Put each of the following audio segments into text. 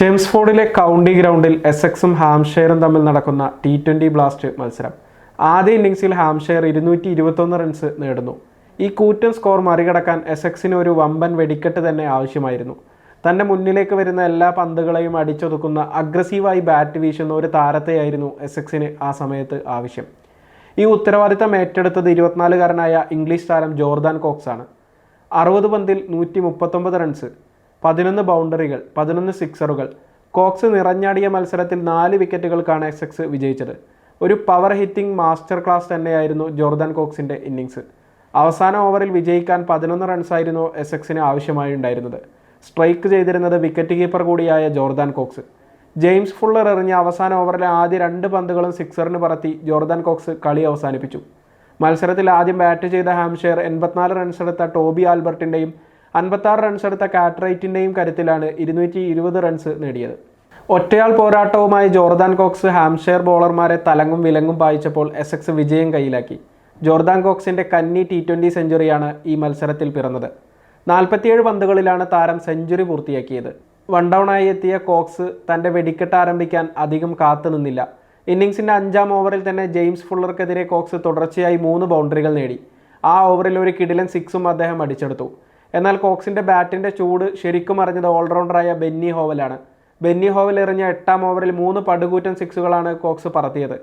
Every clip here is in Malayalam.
ചെംസ്ഫോർഡിലെ കൗണ്ടി ഗ്രൗണ്ടിൽ എസെക്സും ഹാംഷെയറും തമ്മിൽ നടക്കുന്ന ടി ട്വന്റി ബ്ലാസ്റ്റ് മത്സരം. ആദ്യ ഇന്നിങ്സിൽ ഹാംഷെയർ ഇരുന്നൂറ്റി ഇരുപത്തൊന്ന് റൺസ് നേടുന്നു. ഈ കൂറ്റൻ സ്കോർ മറികടക്കാൻ എസെക്സിന് ഒരു വമ്പൻ വെടിക്കെട്ട് തന്നെ ആവശ്യമായിരുന്നു. തന്റെ മുന്നിലേക്ക് വരുന്ന എല്ലാ പന്തുകളെയും അടിച്ചൊതുക്കുന്ന അഗ്രസീവായി ബാറ്റ് വീശുന്ന ഒരു താരത്തെയായിരുന്നു എസെക്സിന് ആ സമയത്ത് ആവശ്യം. ഈ ഉത്തരവാദിത്തം ഏറ്റെടുത്തത് ഇരുപത്തിനാലുകാരനായ ഇംഗ്ലീഷ് താരം ജോർദാൻ കോക്സ് ആണ് അറുപത് പന്തിൽ നൂറ്റി മുപ്പത്തൊമ്പത് റൺസ് പതിനൊന്ന് ബൗണ്ടറികൾ പതിനൊന്ന് സിക്സറുകൾ. കോക്സ് നിറഞ്ഞാടിയ മത്സരത്തിൽ നാല് വിക്കറ്റുകൾക്കാണ് എസെക്സ് വിജയിച്ചത്. ഒരു പവർ ഹിറ്റിംഗ് മാസ്റ്റർ ക്ലാസ് തന്നെയായിരുന്നു ജോർദാൻ കോക്സിന്റെ ഇന്നിങ്സ് അവസാന ഓവറിൽ വിജയിക്കാൻ പതിനൊന്ന് റൺസായിരുന്നു എസെക്സിന് ആവശ്യമായി ഉണ്ടായിരുന്നത് സ്ട്രൈക്ക് ചെയ്തിരുന്നത് വിക്കറ്റ് കീപ്പർ കൂടിയായ ജോർദാൻ കോക്സ്. ജെയിംസ് ഫുള്ളർ എറിഞ്ഞ അവസാന ഓവറിലെ ആദ്യ രണ്ട് പന്തുകളും സിക്സറിന് പറത്തി ജോർദാൻ കോക്സ് കളി അവസാനിപ്പിച്ചു. മത്സരത്തിൽ ആദ്യം ബാറ്റ് ചെയ്ത ഹാംഷെയർ എൺപത്തിനാല് റൺസെടുത്ത ടോബി ആൽബർട്ടിന്റെയും അൻപത്താറ് റൺസ് എടുത്ത കാറ്ററൈറ്റിന്റെയും കരുത്തിലാണ് ഇരുന്നൂറ്റി ഇരുപത് റൺസ് നേടിയത്. ഒറ്റയാൾ പോരാട്ടവുമായി ജോർദാൻ കോക്സ് ഹാംഷെയർ ബോളർമാരെ തലങ്ങും വിലങ്ങും പായിച്ചപ്പോൾ എസെക്സ് വിജയം കയ്യിലാക്കി. ജോർദാൻ കോക്സിന്റെ കന്നി ടി ട്വന്റി സെഞ്ചുറിയാണ് ഈ മത്സരത്തിൽ പിറന്നത്. നാൽപ്പത്തിയേഴ് പന്തുകളിലാണ് താരം സെഞ്ചുറി പൂർത്തിയാക്കിയത്. വൺ ഡൗണായി എത്തിയ കോക്സ് തന്റെ വെടിക്കെട്ട് ആരംഭിക്കാൻ അധികം കാത്തുനിന്നില്ല ഇന്നിങ്സിന്റെ അഞ്ചാം ഓവറിൽ തന്നെ ജെയിംസ് ഫുള്ളർക്കെതിരെ കോക്സ് തുടർച്ചയായി മൂന്ന് ബൗണ്ടറികൾ നേടി. ആ ഓവറിൽ ഒരു കിടിലൻ സിക്സും അദ്ദേഹം അടിച്ചെടുത്തു. എന്നാൽ കോക്സിന്റെ ബാറ്റിന്റെ ചൂട് ശരിക്കും അറിഞ്ഞത് ഓൾറൗണ്ടറായ ബെന്നി ഹോവലാണ്. ബെന്നി ഹോവൽ എറിഞ്ഞ എട്ടാം ഓവറിൽ മൂന്ന് പടുകൂറ്റൻ സിക്സുകളാണ് കോക്സ് പറത്തിയത്.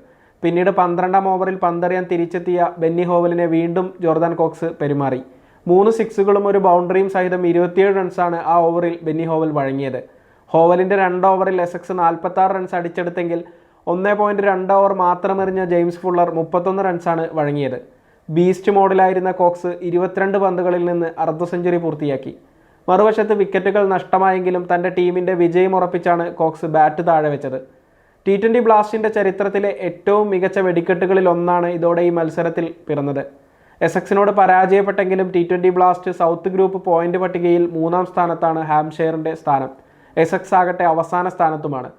പിന്നീട് പന്ത്രണ്ടാം ഓവറിൽ പന്തറിയാൻ തിരിച്ചെത്തിയ ബെന്നി ഹോവലിനെ വീണ്ടും ജോർദാൻ കോക്സ് പെരുമാറി. മൂന്ന് സിക്സുകളും ഒരു ബൗണ്ടറിയും സഹിതം ഇരുപത്തിയേഴ് റൺസാണ് ആ ഓവറിൽ ബെന്നി ഹോവൽ വഴങ്ങിയത്. ഹോവലിന്റെ രണ്ട് ഓവറിൽ എസെക്സ് നാൽപ്പത്താറ് റൺസ് അടിച്ചെടുത്തെങ്കിൽ ഒന്നേ പോയിന്റ് രണ്ട് ഓവർ മാത്രം എറിഞ്ഞ ജെയിംസ് ഫുള്ളർ മുപ്പത്തൊന്ന് റൺസാണ് വഴങ്ങിയത്. ബീസ്റ്റ് മോഡിലായിരുന്ന കോക്സ് ഇരുപത്തിരണ്ട് പന്തുകളിൽ നിന്ന് അർദ്ധ സെഞ്ചുറി പൂർത്തിയാക്കി. മറുവശത്ത് വിക്കറ്റുകൾ നഷ്ടമായെങ്കിലും തന്റെ ടീമിന്റെ വിജയം ഉറപ്പിച്ചാണ് കോക്സ് ബാറ്റ് താഴെ വെച്ചത്. ടി ട്വന്റി ബ്ലാസ്റ്റിന്റെ ചരിത്രത്തിലെ ഏറ്റവും മികച്ച വെടിക്കെട്ടുകളിൽ ഒന്നാണ് ഇതോടെ ഈ മത്സരത്തിൽ പിറന്നത്. എസെക്സിനോട് പരാജയപ്പെട്ടെങ്കിലും T twenty blast south group point പട്ടികയിൽ മൂന്നാം സ്ഥാനത്താണ് ഹാംഷെയറിന്റെ സ്ഥാനം. എസെക്സ് ആകട്ടെ അവസാന സ്ഥാനത്തുമാണ്.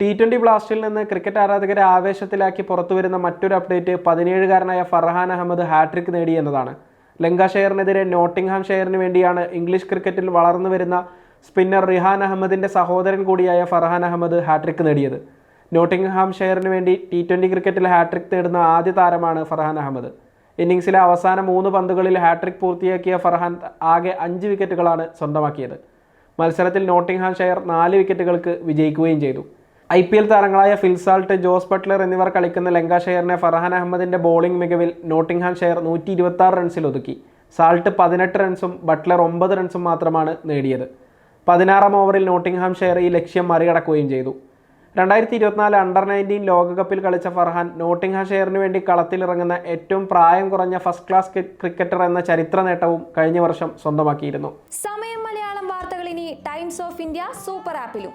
ടി ട്വന്റി ബ്ലാസ്റ്റിൽ നിന്ന് ക്രിക്കറ്റ് ആരാധകരെ ആവേശത്തിലാക്കി പുറത്തുവരുന്ന മറ്റൊരു അപ്ഡേറ്റ് പതിനേഴുകാരനായ ഫർഹാൻ അഹമ്മദ് ഹാട്രിക് നേടി എന്നതാണ്. ലങ്കാഷെയറിനെതിരെ നോട്ടിംഗ്ഹാം ഷെയറിന് വേണ്ടിയാണ് ഇംഗ്ലീഷ് ക്രിക്കറ്റിൽ വളർന്നു വരുന്ന സ്പിന്നർ റിഹാൻ അഹമ്മദിന്റെ സഹോദരൻ കൂടിയായ ഫർഹാൻ അഹമ്മദ് ഹാട്രിക് നേടിയത്. നോട്ടിംഗ്ഹാം ഷെയറിന് വേണ്ടി ടി ട്വന്റി ക്രിക്കറ്റിൽ ഹാട്രിക് നേടുന്ന ആദ്യ താരമാണ് ഫർഹാൻ അഹമ്മദ്. ഇന്നിങ്സിലെ അവസാന മൂന്ന് പന്തുകളിൽ ഹാട്രിക് പൂർത്തിയാക്കിയ ഫർഹാൻ ആകെ അഞ്ച് വിക്കറ്റുകളാണ് സ്വന്തമാക്കിയത്. മത്സരത്തിൽ നോട്ടിംഗ്ഹാം ഷെയർ നാല് വിക്കറ്റുകൾക്ക് വിജയിക്കുകയും ചെയ്തു. ഐ പി എൽ താരങ്ങളായ ഫിൽസാൾട്ട് ജോസ് ബട്ട്ലർ എന്നിവർ കളിക്കുന്ന ലങ്കാഷെയറിനെ ഫർഹാൻ അഹമ്മദിന്റെ ബോളിംഗ് മികവിൽ നോട്ടിംഗ്ഹാം ഷെയർ നൂറ്റി ഇരുപത്തി ആറ് റൺസിൽ ഒതുക്കി. സാൾട്ട് പതിനെട്ട് റൺസും ബട്ട്ലർ ഒമ്പത് റൺസും മാത്രമാണ് നേടിയത്. പതിനാറാം ഓവറിൽ നോട്ടിംഗ്ഹാം ഷെയർ ഈ ലക്ഷ്യം മറികടക്കുകയും ചെയ്തു. രണ്ടായിരത്തി ഇരുപത്തിനാല് അണ്ടർ നയന്റീൻ ലോകകപ്പിൽ കളിച്ച ഫർഹാൻ നോട്ടിംഗ്ഹാം ഷെയറിന് വേണ്ടി കളത്തിലിറങ്ങുന്ന ഏറ്റവും പ്രായം കുറഞ്ഞ ഫസ്റ്റ് ക്ലാസ് ക്രിക്കറ്റർ എന്ന ചരിത്ര നേട്ടവും കഴിഞ്ഞ വർഷം സ്വന്തമാക്കിയിരുന്നു. സമയം മലയാളം വാർത്തകൾ ഇനി ടൈംസ് ഓഫ് ഇന്ത്യ സൂപ്പർ ആപ്പിലും